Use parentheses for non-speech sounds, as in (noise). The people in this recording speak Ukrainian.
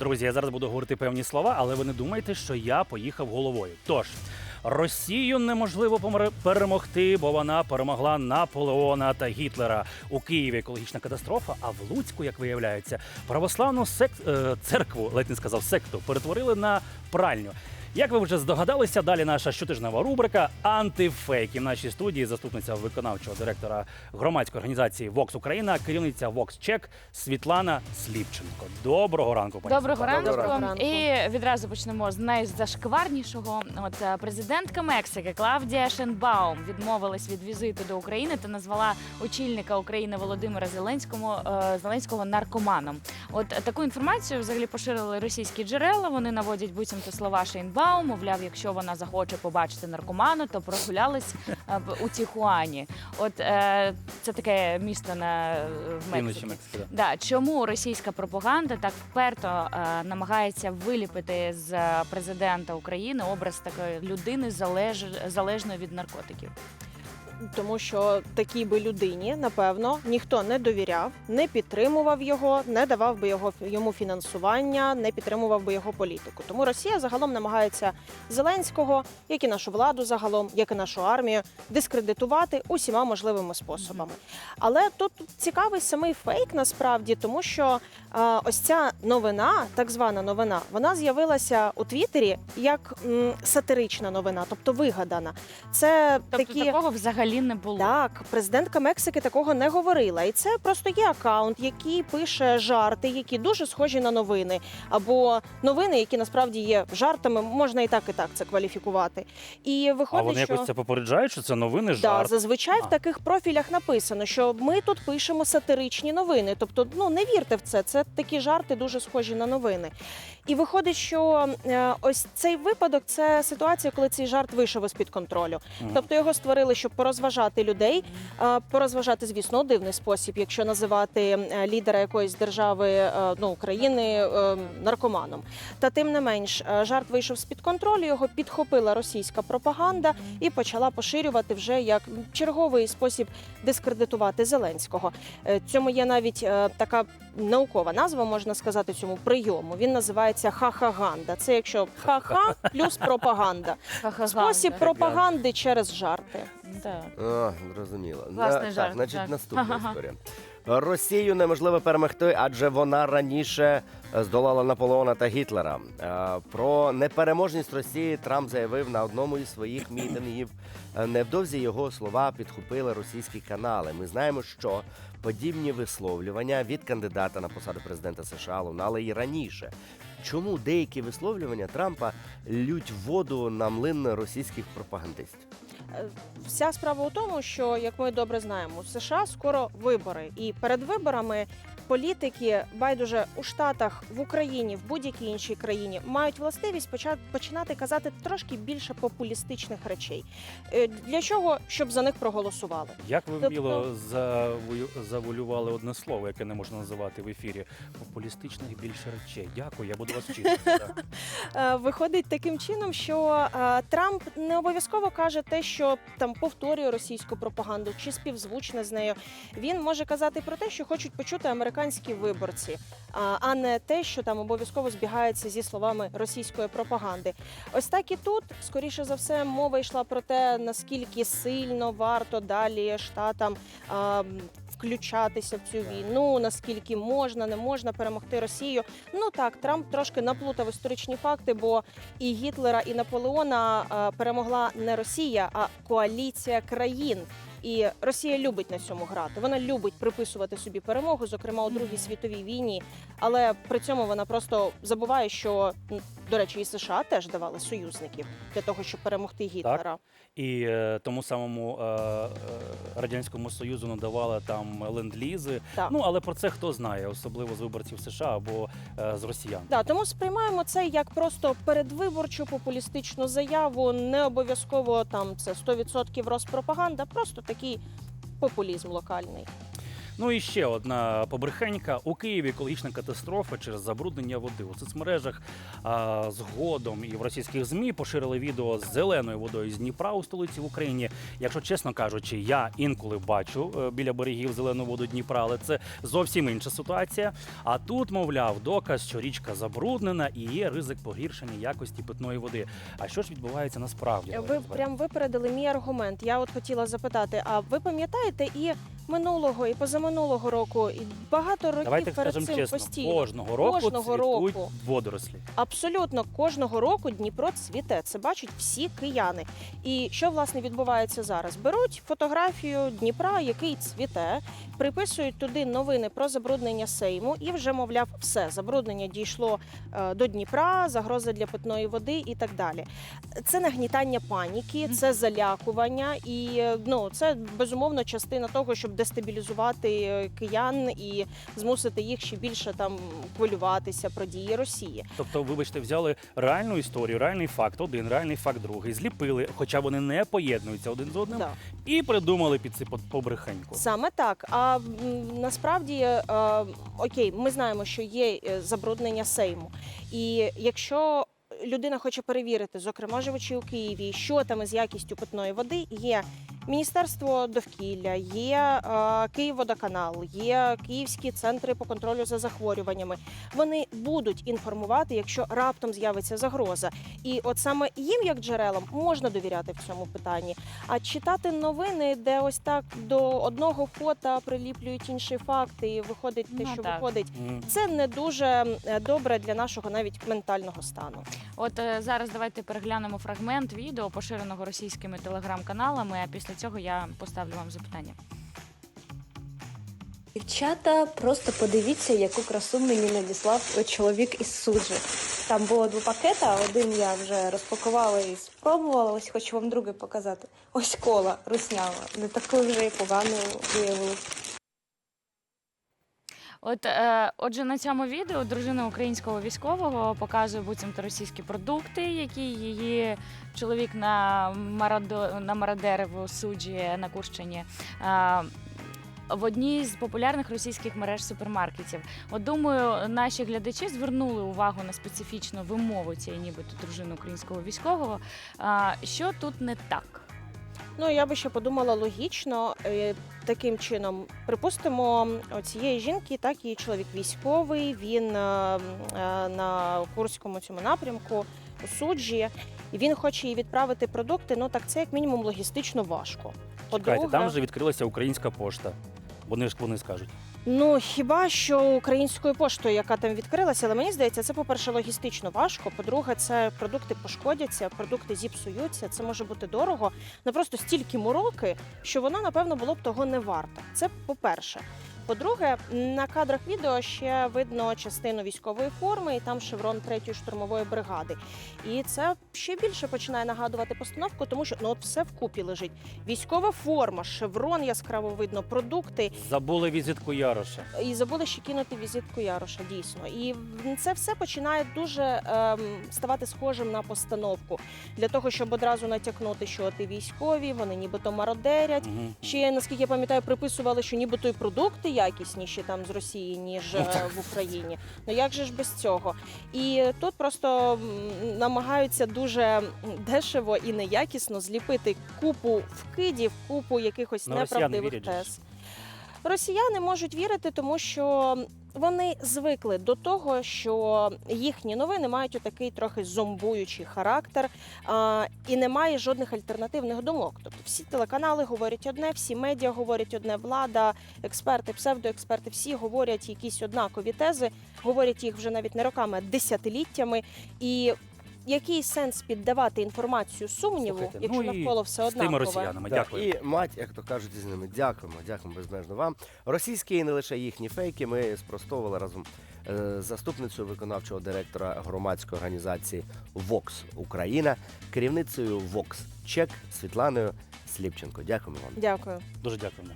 Друзі, я зараз буду говорити певні слова, але ви не думайте, що я поїхав головою. Тож. Росію неможливо перемогти, бо вона перемогла Наполеона та Гітлера. У Києві екологічна катастрофа, а в Луцьку, як виявляється, православну сек... е, церкву, ледь не сказав секту, перетворили на пральню. Як ви вже здогадалися, далі наша щотижнева рубрика Антифейк. І в нашій студії заступниця виконавчого директора громадської організації Вокс Україна, керівниця Вокс Чек Світлана Сліпченко. Доброго ранку, пані Доброго Світлано. ранку. Доброго ранку. І відразу почнемо з найзашкварнішого. От е, президентка Мексики Клавдія Шенбаум відмовилась від візиту до України та назвала очільника України Володимира Зеленського е, Зеленського наркоманом. От е, таку інформацію взагалі поширили російські джерела. Вони наводять буцімто слова Шейнбаум. Мовляв, якщо вона захоче побачити наркоману, то прогулялись е, у Тіхуані. От е, це таке місто на в Півночі Мексиці. Мексики. да. Да, чому російська пропаганда так вперто е, намагається виліпити з президента України образ такої людини залеж... залежної від наркотиків? Тому що такій би людині, напевно, ніхто не довіряв, не підтримував його, не давав би його йому фінансування, не підтримував би його політику. Тому Росія загалом намагається Зеленського, як і нашу владу загалом, як і нашу армію, дискредитувати усіма можливими способами. Але тут цікавий самий фейк насправді, тому що е, ось ця новина, так звана новина, вона з'явилася у Твіттері як м, сатирична новина, тобто вигадана. Це Тобто такі такого взагалі не було. так, президентка Мексики такого не говорила. І це просто є акаунт, який пише жарти, які дуже схожі на новини, або новини, які насправді є жартами, можна і так, і так це кваліфікувати. І А вони що якось це попереджають, що це новини Да, жарт. зазвичай А. в таких профілях написано, що ми тут пишемо сатиричні новини. Тобто, ну не вірте в це. Це такі жарти дуже схожі на новини. І виходить, що е, ось цей випадок це ситуація, коли цей жарт вийшов із під контролю. Тобто його створили, щоб порозважати людей, е, порозважати, звісно, у дивний спосіб, якщо називати е, лідера якоїсь держави е, ну України е, наркоманом. Та тим не менш, е, жарт вийшов з під контролю. Його підхопила російська пропаганда і почала поширювати вже як черговий спосіб дискредитувати Зеленського. Е, Цьому є навіть е, така наукова назва, можна сказати, цьому прийому. Він називається хахаганда. Це якщо ха-ха плюс пропаганда. Спосіб пропаганди через жарти. Так. О, зрозуміло. Класний На- жарт, Так, значить, так. наступна історія. Росію неможливо перемогти, адже вона раніше е, здолала Наполеона та Гітлера. Е, Про непереможність Росії Трамп заявив на одному із своїх мітингів. Е, Невдовзі його слова підхопили російські канали. Ми знаємо, що подібні висловлювання від кандидата на посаду президента США лунали і раніше. Чому деякі висловлювання Трампа лють воду на млин російських пропагандистів? Е, Вся справа у тому, що як ми добре знаємо, у США скоро вибори, і перед виборами політики байдуже у Штатах, в Україні, в будь-якій іншій країні мають властивість починати казати трошки більше популістичних речей. Е, Для чого? Щоб за них проголосували. Як ви Тобто- вміло завою- завуалювали одне слово, яке не можна називати в ефірі? Популістичних більше речей. Дякую, я буду вас вчити. (laughs) Е, Виходить таким чином, що е, Трамп не обов'язково каже те, що там повторює російську пропаганду чи співзвучне з нею. Він може казати про те, що хочуть почути американські виборці, а- не те, що там обов'язково збігається зі словами російської пропаганди. Ось так і тут, скоріше за все, мова йшла про те, наскільки сильно варто далі штатам. Включатися в цю війну, наскільки можна, не можна перемогти Росію. Ну так, Трамп трошки наплутав історичні факти, бо і Гітлера, і Наполеона перемогла не Росія, а коаліція країн. І Росія любить на цьому грати. Вона любить приписувати собі перемогу, зокрема у Другій світовій війні. Але при цьому вона просто забуває, що до речі, і США теж давали союзників для того, щоб перемогти Гітлера. І е, тому самому е, е, радянському союзу надавали там ленд-лізи. Так. Ну але про це хто знає, особливо з виборців США або е, з росіян. Да, тому сприймаємо це як просто передвиборчу популістичну заяву. Не обов'язково там це 100% розпропаганда, просто такий популізм локальний. Ну і ще одна побрехенька. У Києві екологічна катастрофа через забруднення води. У соцмережах а, згодом і в російських змі поширили відео з зеленою водою з Дніпра у столиці в Україні. Якщо чесно кажучи, я інколи бачу е, біля берегів зелену воду Дніпра, але це зовсім інша ситуація. А тут, мовляв, доказ, що річка забруднена і є ризик погіршення якості питної води. А що ж відбувається насправді? Ви прям випередили мій аргумент. Я от хотіла запитати: а ви пам'ятаєте і минулого, і позаминулого року, і багато років Давайте перед скажемо цим чесно, постійно? кожного року Кожного цвітуть року. водорослі. Абсолютно кожного року Дніпро цвіте. Це бачать всі кияни. І що власне відбувається зараз? Беруть фотографію Дніпра, який цвіте, приписують туди новини про забруднення Сейму, і вже мовляв, все забруднення дійшло е, до Дніпра, загроза для питної води і так далі. Це нагнітання паніки, це залякування, і е, ну це безумовно частина того, щоб дестабілізувати е, киян і змусити їх ще більше там хвилюватися про дії Росії. Тобто, вибачте, взяли реальну історію, реальний факт, один, реальний факт, другий, зліпили, хоча вони не поєднуються один з одним, Да. і придумали під це побрехеньку. Саме так. А насправді, е, окей, ми знаємо, що є е, забруднення Сейму. І якщо людина хоче перевірити, зокрема живучи у Києві, що там із якістю питної води, є Міністерство довкілля, є е, Київводоканал, є Київські центри по контролю за захворюваннями. Вони будуть інформувати, якщо раптом з'явиться загроза. І от саме їм, як джерелам, можна довіряти в цьому питанні. А читати новини, де ось так до одного фото приліплюють інші факти, і виходить те, Ну, що так. виходить. Це не дуже е, добре для нашого навіть ментального стану. От е, зараз давайте переглянемо фрагмент відео, поширеного російськими телеграм-каналами. А після цього я поставлю вам запитання. Дівчата, просто подивіться, яку красу мені надіслав чоловік із суджі. Там було два пакета, один я вже розпакувала і спробувала, ось хочу вам другий показати. Ось кола руснява, не такою вже і погану виявилось. От, е, отже, на цьому відео дружина українського військового показує буцімто російські продукти, які її чоловік на марадо на Марадереву суджі на Курщині. Е, в одній з популярних російських мереж супермаркетів. От думаю, наші глядачі звернули увагу на специфічну вимову цієї нібито дружини українського військового. А, що тут не так? Ну я би ще подумала логічно е, таким чином. Припустимо, цієї жінки, так її чоловік військовий. Він е, е, на курському цьому напрямку у суджі, і він хоче їй відправити продукти. Ну так це як мінімум логістично важко. Чекайте, там вже відкрилася українська пошта. Вони ж вони скажуть. Ну хіба що українською поштою, яка там відкрилася, але мені здається, це, по-перше, логістично важко. По-друге, це продукти пошкодяться, продукти зіпсуються. Це може бути дорого. Не просто стільки мороки, що вона, напевно, було б того не варта. Це по-перше. По-друге, на кадрах відео ще видно частину військової форми, і там шеврон 3-ї штурмової бригади. І це ще більше починає нагадувати постановку, тому що ну от все вкупі лежить. Військова форма, шеврон яскраво видно, продукти, Забули візитку Яроша. і забули ще кинути візитку Яроша, дійсно. І це все починає дуже ем, ставати схожим на постановку для того, щоб одразу натякнути, що ти військові, вони нібито мародерять. Мгм. Ще наскільки я пам'ятаю, приписували, що нібито і продукти якісніші там з Росії, ніж е, в Україні. Ну як же ж без цього? І тут просто м, намагаються дуже дешево і неякісно зліпити купу вкидів, купу якихось Ну, росіяни неправдивих вірять же ж. тез. Росіяни можуть вірити, тому що вони звикли до того, що їхні новини мають отакий трохи зомбуючий характер а, і немає жодних альтернативних думок. Тобто всі телеканали говорять одне, всі медіа говорять одне, влада, експерти, псевдоексперти, всі говорять якісь однакові тези, говорять їх вже навіть не роками, а десятиліттями. І який сенс піддавати інформацію сумніву, Слухайте, якщо ну і навколо все З тими однакове? росіянами. Так, Дякую. І мать, як то кажуть, із ними. Дякуємо, дякуємо безмежно вам. Російські і не лише їхні фейки. Ми спростовували разом е, з заступницею виконавчого директора громадської організації Vox Україна, керівницею Vox Чек Світланою Сліпченко. Дякуємо вам. Дякую. Дуже дякуємо.